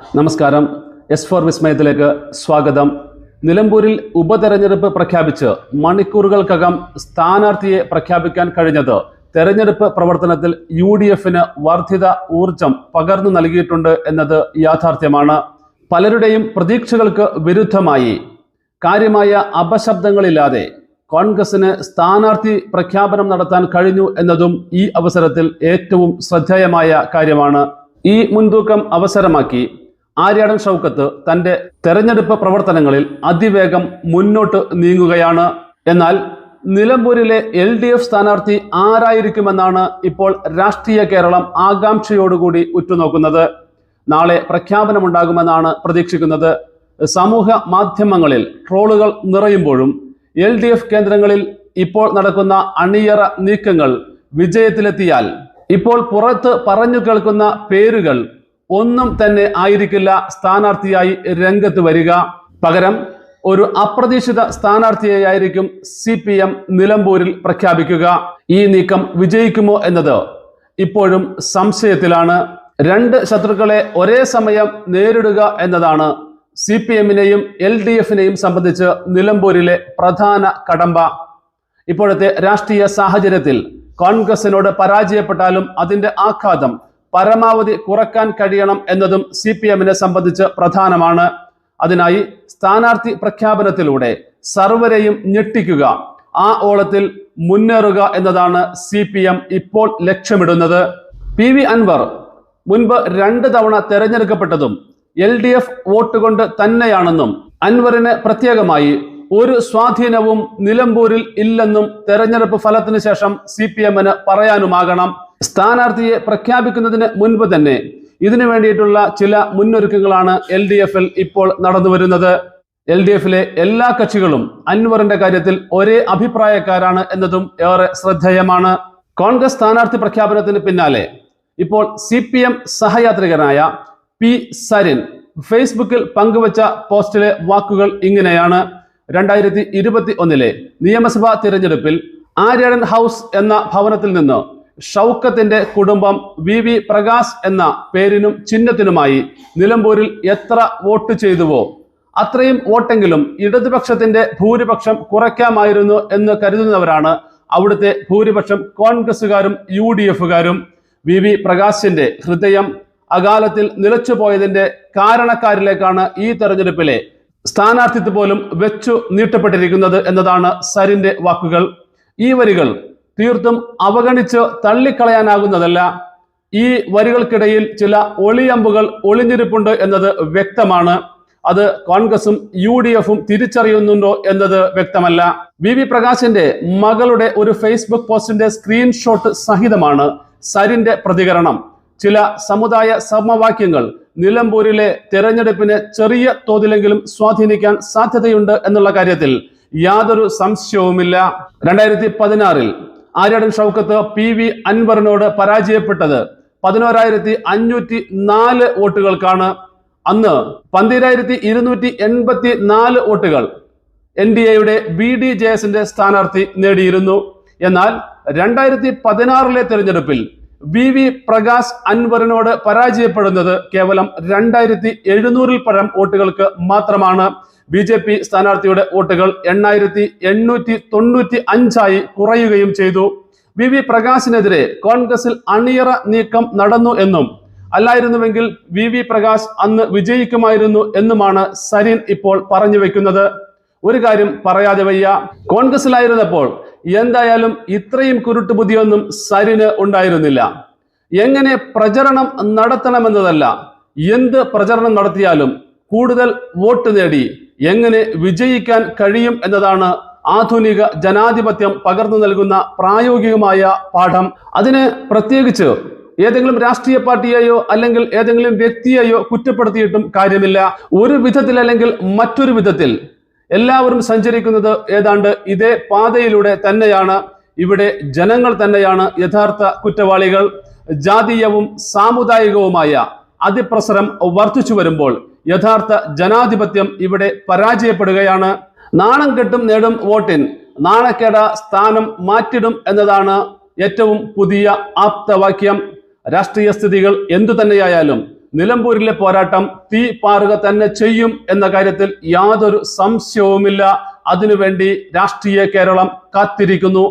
നമസ്കാരം. S four വിസ്മയത്തിലേക്ക് സ്വാഗതം. നിലമ്പൂരിൽ ഉപതെരഞ്ഞെടുപ്പ് പ്രഖ്യാപിച്ച് മണിക്കൂറുകൾക്കകം സ്ഥാനാർത്ഥിയെ പ്രഖ്യാപിക്കാൻ കഴിഞ്ഞത് തെരഞ്ഞെടുപ്പ് പ്രവർത്തനത്തിൽ യു ഡി എഫിന് വർദ്ധിത ഊർജം പകർന്നു നൽകിയിട്ടുണ്ട് എന്നത് യാഥാർത്ഥ്യമാണ്. പലരുടെയും പ്രതീക്ഷകൾക്ക് വിരുദ്ധമായി. കാര്യമായ അപശബ്ദങ്ങളില്ലാതെ കോൺഗ്രസിന് സ്ഥാനാർത്ഥി പ്രഖ്യാപനം നടത്താൻ കഴിഞ്ഞു എന്നതും ഈ അവസരത്തിൽ ഏറ്റവും ശ്രദ്ധേയമായ കാര്യമാണ്. ഈ മുൻതൂക്കം അവസരമാക്കി ആര്യാടൻ ഷൗക്കത്ത് തന്റെ തെരഞ്ഞെടുപ്പ് പ്രവർത്തനങ്ങളിൽ അതിവേഗം മുന്നോട്ട് നീങ്ങുകയാണ്. എന്നാൽ നിലമ്പൂരിലെ എൽ ഡി എഫ് സ്ഥാനാർത്ഥി ആരായിരിക്കുമെന്നാണ് ഇപ്പോൾ രാഷ്ട്രീയ കേരളം ആകാംക്ഷയോടുകൂടി ഉറ്റുനോക്കുന്നത്. നാളെ പ്രഖ്യാപനമുണ്ടാകുമെന്നാണ് പ്രതീക്ഷിക്കുന്നത്. സമൂഹ മാധ്യമങ്ങളിൽ ട്രോളുകൾ നിറയുമ്പോഴും എൽ ഡി എഫ് കേന്ദ്രങ്ങളിൽ ഇപ്പോൾ നടക്കുന്ന അണിയറ നീക്കങ്ങൾ വിജയത്തിലെത്തിയാൽ ഇപ്പോൾ പുറത്ത് പറഞ്ഞു കേൾക്കുന്ന പേരുകൾ ഒന്നും തന്നെ ആയിരിക്കില്ല സ്ഥാനാർത്ഥിയായി രംഗത്ത് വരിക. പകരം ഒരു അപ്രതീക്ഷിത സ്ഥാനാർത്ഥിയായിരിക്കും സി പി എം നിലമ്പൂരിൽ പ്രഖ്യാപിക്കുക. ഈ നീക്കം വിജയിക്കുമോ എന്നത് ഇപ്പോഴും സംശയത്തിലാണ്. രണ്ട് ശത്രുക്കളെ ഒരേ സമയം നേരിടുക എന്നതാണ് സി പി എമ്മിനെയും എൽ ഡി എഫിനെയും സംബന്ധിച്ച് നിലമ്പൂരിലെ പ്രധാന കടമ്പ. ഇപ്പോഴത്തെ രാഷ്ട്രീയ സാഹചര്യത്തിൽ കോൺഗ്രസിനോട് പരാജയപ്പെട്ടാലും അതിന്റെ ആഘാതം പരമാവധി കുറയ്ക്കാൻ കഴിയണം എന്നതും സി പി എമ്മിനെ സംബന്ധിച്ച് പ്രധാനമാണ്. അതിനായി സ്ഥാനാർത്ഥി പ്രഖ്യാപനത്തിലൂടെ സർവരെയും ഞെട്ടിക്കുക. ആ ഓളത്തിൽ മുന്നേറുക എന്നതാണ് സി പി എം ഇപ്പോൾ ലക്ഷ്യമിടുന്നത്. പി വി അൻവർ മുൻപ് രണ്ട് തവണ തെരഞ്ഞെടുക്കപ്പെട്ടതും എൽ ഡി എഫ് വോട്ട് കൊണ്ട് തന്നെയാണെന്നും അൻവറിന് പ്രത്യേകമായി ഒരു സ്വാധീനവും നിലമ്പൂരിൽ ഇല്ലെന്നും തെരഞ്ഞെടുപ്പ് ഫലത്തിന് ശേഷം സി പി എമ്മിന് പറയാനുമാകണം. സ്ഥാനാർത്ഥിയെ പ്രഖ്യാപിക്കുന്നതിന് മുൻപ് തന്നെ ഇതിനു വേണ്ടിയിട്ടുള്ള ചില മുന്നൊരുക്കങ്ങളാണ് എൽ ഡി എഫിൽ ഇപ്പോൾ നടന്നു വരുന്നത്. എൽ ഡി എഫിലെ എല്ലാ കക്ഷികളും അൻവറിന്റെ കാര്യത്തിൽ ഒരേ അഭിപ്രായക്കാരാണ് എന്നതും ഏറെ ശ്രദ്ധേയമാണ്. കോൺഗ്രസ് സ്ഥാനാർത്ഥി പ്രഖ്യാപനത്തിന് പിന്നാലെ ഇപ്പോൾ സി പി എം സഹയാത്രികനായ പി സരിൻ ഫേസ്ബുക്കിൽ പങ്കുവച്ച പോസ്റ്റിലെ വാക്കുകൾ ഇങ്ങനെയാണ്. രണ്ടായിരത്തി ഇരുപത്തി ഒന്നിലെ നിയമസഭാ തിരഞ്ഞെടുപ്പിൽ ആര്യാടൻ ഹൗസ് എന്ന ഭവനത്തിൽ നിന്ന് ഷൗക്കത്തിന്റെ കുടുംബം വി. വി. പ്രകാശ് എന്ന പേരിനും ചിഹ്നത്തിനുമായി നിലമ്പൂരിൽ എത്ര വോട്ട് ചെയ്തുവോ അത്രയും വോട്ടെങ്കിലും ഇടതുപക്ഷത്തിന്റെ ഭൂരിപക്ഷം കുറയ്ക്കാമായിരുന്നു എന്ന് കരുതുന്നവരാണ് അവിടുത്തെ ഭൂരിപക്ഷം കോൺഗ്രസുകാരും യു ഡി എഫുകാരും വി. വി. പ്രകാശിന്റെ ഹൃദയം അകാലത്തിൽ നിലച്ചുപോയതിന്റെ കാരണക്കാരിലേക്കാണ് ഈ തെരഞ്ഞെടുപ്പിലെ സ്ഥാനാർത്ഥിത്വം പോലും വെച്ചു നീട്ടപ്പെട്ടിരിക്കുന്നത് എന്നതാണ് സരിന്റെ വാക്കുകൾ. ഈ വരികൾ തീർത്തും അവഗണിച്ച് തള്ളിക്കളയാനാകുന്നതല്ല. ഈ വരികൾക്കിടയിൽ ചില ഒളിയമ്പുകൾ ഒളിഞ്ഞിരിപ്പുണ്ട് എന്നത് വ്യക്തമാണ്. അത് കോൺഗ്രസും യു ഡി എഫും തിരിച്ചറിയുന്നുണ്ടോ എന്നത് വ്യക്തമല്ല. വി വി പ്രകാശിന്റെ മകളുടെ ഒരു ഫേസ്ബുക്ക് പോസ്റ്റിന്റെ സ്ക്രീൻഷോട്ട് സഹിതമാണ് സരിന്റെ പ്രതികരണം. ചില സമുദായ സമവാക്യങ്ങൾ നിലമ്പൂരിലെ തെരഞ്ഞെടുപ്പിനെ ചെറിയ തോതിലെങ്കിലും സ്വാധീനിക്കാൻ സാധ്യതയുണ്ട് എന്നുള്ള കാര്യത്തിൽ യാതൊരു സംശയവുമില്ല. രണ്ടായിരത്തി പതിനാറിൽ ആര്യാടൻ ഷൗക്കത്ത് പി വി അൻവറിനോട് പരാജയപ്പെട്ടത് പതിനോരായിരത്തി അഞ്ഞൂറ്റി നാല് വോട്ടുകൾക്കാണ്. അന്ന് പന്തിരായിരത്തി ഇരുന്നൂറ്റി എൺപത്തി നാല് വോട്ടുകൾ എൻ ഡി എയുടെ ബി ഡി ജെ എസിന്റെ സ്ഥാനാർത്ഥി നേടിയിരുന്നു. എന്നാൽ രണ്ടായിരത്തി പതിനാറിലെ തെരഞ്ഞെടുപ്പിൽ വി വി പ്രകാശ് അൻവറിനോട് പരാജയപ്പെടുന്നത് കേവലം രണ്ടായിരത്തി എഴുന്നൂറിൽ പരം വോട്ടുകൾക്ക് മാത്രമാണ്. ബി ജെ പി സ്ഥാനാർത്ഥിയുടെ വോട്ടുകൾ എണ്ണായിരത്തി എണ്ണൂറ്റി തൊണ്ണൂറ്റി അഞ്ചായി കുറയുകയും ചെയ്തു. വി വി പ്രകാശിനെതിരെ കോൺഗ്രസിൽ അണിയറ നീക്കം നടന്നു എന്നും അല്ലായിരുന്നുവെങ്കിൽ വി വി പ്രകാശ് അന്ന് വിജയിക്കുമായിരുന്നു എന്നുമാണ് സരിൻ ഇപ്പോൾ പറഞ്ഞു വെക്കുന്നത്. ഒരു കാര്യം പറയാതെ വയ്യ. കോൺഗ്രസിലായിരുന്നപ്പോൾ എന്തായാലും ഇത്രയും കുരുട്ടുബുദ്ധിയൊന്നും സരിന് ഉണ്ടായിരുന്നില്ല. എങ്ങനെ പ്രചരണം നടത്തണമെന്നതല്ല എന്ത് പ്രചരണം നടത്തിയാലും കൂടുതൽ വോട്ട് നേടി എങ്ങനെ വിജയിക്കാൻ കഴിയും എന്നതാണ് ആധുനിക ജനാധിപത്യം പകർന്നു നൽകുന്ന പ്രായോഗികമായ പാഠം. അതിന് പ്രത്യേകിച്ച് ഏതെങ്കിലും രാഷ്ട്രീയ പാർട്ടിയെയോ അല്ലെങ്കിൽ ഏതെങ്കിലും വ്യക്തിയെയോ കുറ്റപ്പെടുത്തിയിട്ടും കാര്യമില്ല. ഒരു വിധത്തിൽ അല്ലെങ്കിൽ മറ്റൊരു വിധത്തിൽ എല്ലാവരും സഞ്ചരിക്കുന്നത് ഏതാണ്ട് ഇതേ പാതയിലൂടെ തന്നെയാണ്. ഇവിടെ ജനങ്ങൾ തന്നെയാണ് യഥാർത്ഥ കുറ്റവാളികൾ. ജാതീയവും സാമുദായികവുമായ അതിപ്രസരം വർദ്ധിച്ചു വരുമ്പോൾ യഥാർത്ഥ ജനാധിപത്യം ഇവിടെ പരാജയപ്പെടുകയാണ്. നാണം കെട്ടും നേടും വോട്ടിൻ. നാണക്കേട സ്ഥാനം മാറ്റിടും എന്നതാണ് ഏറ്റവും പുതിയ ആപ്തവാക്യം. രാഷ്ട്രീയ സ്ഥിതികൾ എന്തു തന്നെയായാലും നിലമ്പൂരിലെ പോരാട്ടം തീ പാറുക തന്നെ ചെയ്യും എന്ന കാര്യത്തിൽ യാതൊരു സംശയവുമില്ല. അതിനുവേണ്ടി രാഷ്ട്രീയ കേരളം കാത്തിരിക്കുന്നു.